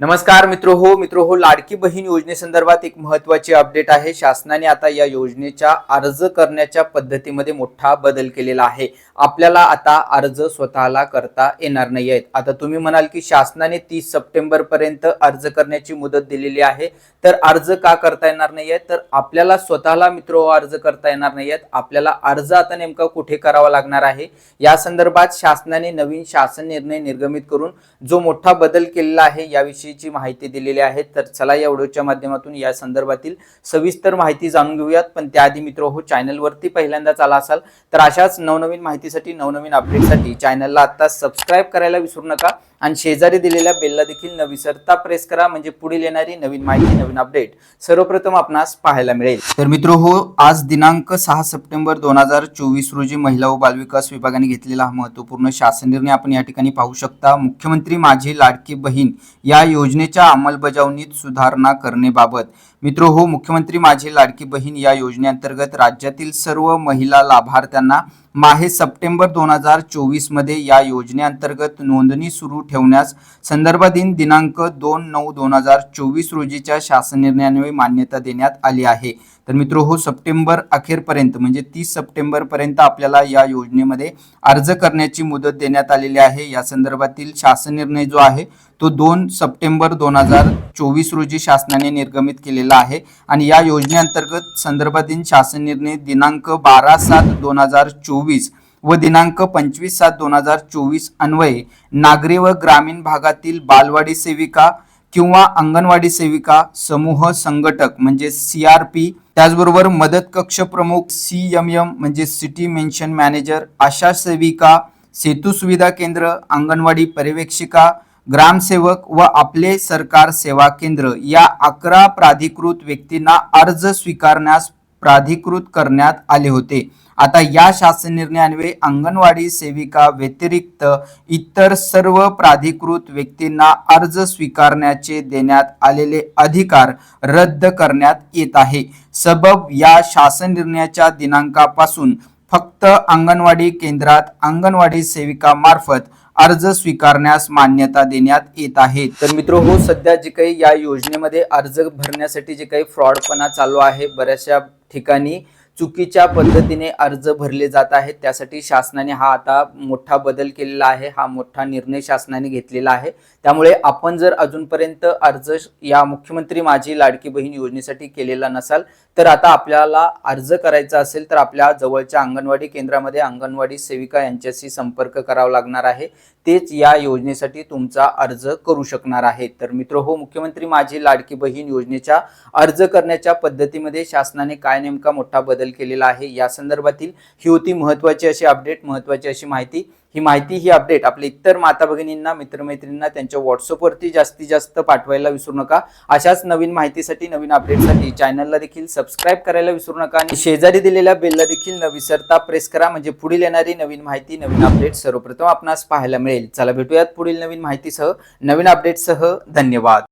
नमस्कार मित्र हो मित्र हो लाडकी बहीण योजनेसंदर्भात एक महत्वाची अपडेट आहे. शासनाने आता या योजनेच्या अर्ज करण्याच्या पद्धतीमध्ये मोठा बदल केलेला आहे. आपल्याला आता अर्ज स्वतःला करता येणार नाही आहेत. आता तुम्ही म्हणाल की शासनाने तीस सप्टेंबर पर्यंत अर्ज करण्याची मुदत दिलेली आहे. तर अर्ज का करता येणार नाही आहेत? तर आपल्याला स्वतःला मित्र हो अर्ज करता येणार नाही आहेत. आपल्याला अर्ज आता नेमका कुठे करावा लागणार आहे? या संदर्भात शासनाने नवीन शासन निर्णय निर्गमित करून जो मोठा बदल केलेला आहे याविषयी विषयीची माहिती दिलेली आहे. तर चला या व्हिडिओच्या माध्यमातून या संदर्भातील सविस्तर माहिती जाणून घेऊयात. पण त्याआधी मित्र हो चॅनलवरती पहिल्यांदाच आला असाल तर अशाच नवनवीन माहितीसाठी नवनवीन अपडेटसाठी चॅनलला आता सबस्क्राईब करायला विसरू नका. आणि शेजारी दिलेल्या बेलला देखील न विसरता प्रेस करा म्हणजे पुढील येणारी नवीन माहिती नवीन अपडेट सर्वप्रथम आपणास पाहायला मिळेल. तर मित्र हो आज दिनांक सहा सप्टेंबर दोन हजार चोवीस रोजी महिला व बालविकास विभागाने घेतलेला हा महत्त्वपूर्ण शासन निर्णय आपण या ठिकाणी पाहू शकता. मुख्यमंत्री माझी लाडकी बहीण या योजनेच्या अंमलबजावणीत सुधारणा करण्याबाबत. मित्र हो मुख्यमंत्री माझी लाडकी बहीण या योजनेअंतर्गत राज्यातील सर्व महिला लाभार्थ्यांना माहे सप्टेंबर दोन हजार चोवीसमध्ये या योजनेअंतर्गत नोंदणी सुरू ठेवण्यास संदर्भाधीन दिनांक दोन नऊ दोन हजार चोवीस रोजीच्या शासन निर्णयान्वये मान्यता देण्यात आली आहे. तर मित्र हो सप्टेंबर अखेरपर्यंत म्हणजे तीस सप्टेंबर पर्यंत आपल्याला या योजनेमध्ये अर्ज करण्याची मुदत देण्यात आलेली आहे. या संदर्भातील शासन निर्णय जो आहे तो दोन सप्टेंबर दोन हजार चोवीस रोजी शासनाने निर्गमित केलेला आहे आणि या योजनेअंतर्गत संदर्भातील शासन निर्णय दिनांक बारा सात दोन हजार चोवीस व दिनांक पंचवीस सात दोन हजार चोवीस अन्वये नागरी व ग्रामीण भागातील बालवाडी सेविका किंवा अंगणवाडी सेविका समूह संघटक म्हणजे सी आर पी त्याचबरोबर मदत कक्ष प्रमुख सी एम एम म्हणजे सिटी मेन्शन मॅनेजर आशा सेविका सेतू सुविधा केंद्र अंगणवाडी पर्यवेक्षिका ग्रामसेवक व आपले सरकार सेवा केंद्र या अकरा प्राधिकृत व्यक्तींना अर्ज स्वीकारण्यास प्राधिकृत करण्यात आले होते. आता या शासन निर्णयान्वये अंगणवाडी सेविका व्यतिरिक्त इतर सर्व प्राधिकृत व्यक्तींना अर्ज स्वीकारण्याचे देण्यात आलेले अधिकार रद्द करण्यात येत आहे. सबब या शासन निर्णयाच्या दिनांकापासून फक्त अंगणवाडी केंद्रात अंगणवाडी सेविका मार्फत अर्ज स्वीकारण्यास मान्यता देण्यात येत आहे. तर मित्र हो सध्या जे काही या योजनेमध्ये अर्ज भरण्यासाठी जे काही फ्रॉडपणा चालू आहे बऱ्याचशा ठिकाणी चुकीच्या पद्धतीने अर्ज भरले जात आहेत. त्यासाठी शासनाने हा आता मोठा बदल केलेला आहे. हा मोठा निर्णय शासनाने घेतलेला आहे. त्यामुळे आपण जर अजूनपर्यंत अर्ज या मुख्यमंत्री माझी लाडकी बहीण योजनेसाठी केलेला नसाल तर आता आपल्याला अर्ज करायचा असेल तर आपल्या जवळच्या अंगणवाडी केंद्रामध्ये अंगणवाडी सेविका यांच्याशी संपर्क करावा लागणार आहे. तेच या योजनेसाठी तुमचा अर्ज करू शकणार आहे. तर मित्र हो मुख्यमंत्री माझी लाडकी बहीण योजनेच्या अर्ज करण्याच्या पद्धतीमध्ये शासनाने काय नेमका मोठा बदल केलेला आहे. या संदर्भातील ही होती महत्वाची अशी अपडेट महत्वाची अशी माहिती. ही माहिती ही अपडेट आपल्या इतर माता भगिनींना मित्रमैत्रिणींना त्यांच्या व्हॉट्सअपवरती जास्तीत जास्त पाठवायला विसरू नका. अशाच नवीन माहितीसाठी नवीन अपडेटसाठी चॅनलला देखील सबस्क्राईब करायला विसरू नका आणि शेजारी दिलेल्या बेलला देखील न विसरता प्रेस करा. म्हणजे पुढील येणारी नवीन माहिती नवीन अपडेट सर्वप्रथम आपणास पाहायला मिळेल. चला भेटूयात पुढील नवीन माहितीसह. नवीन अपडेटसह धन्यवाद.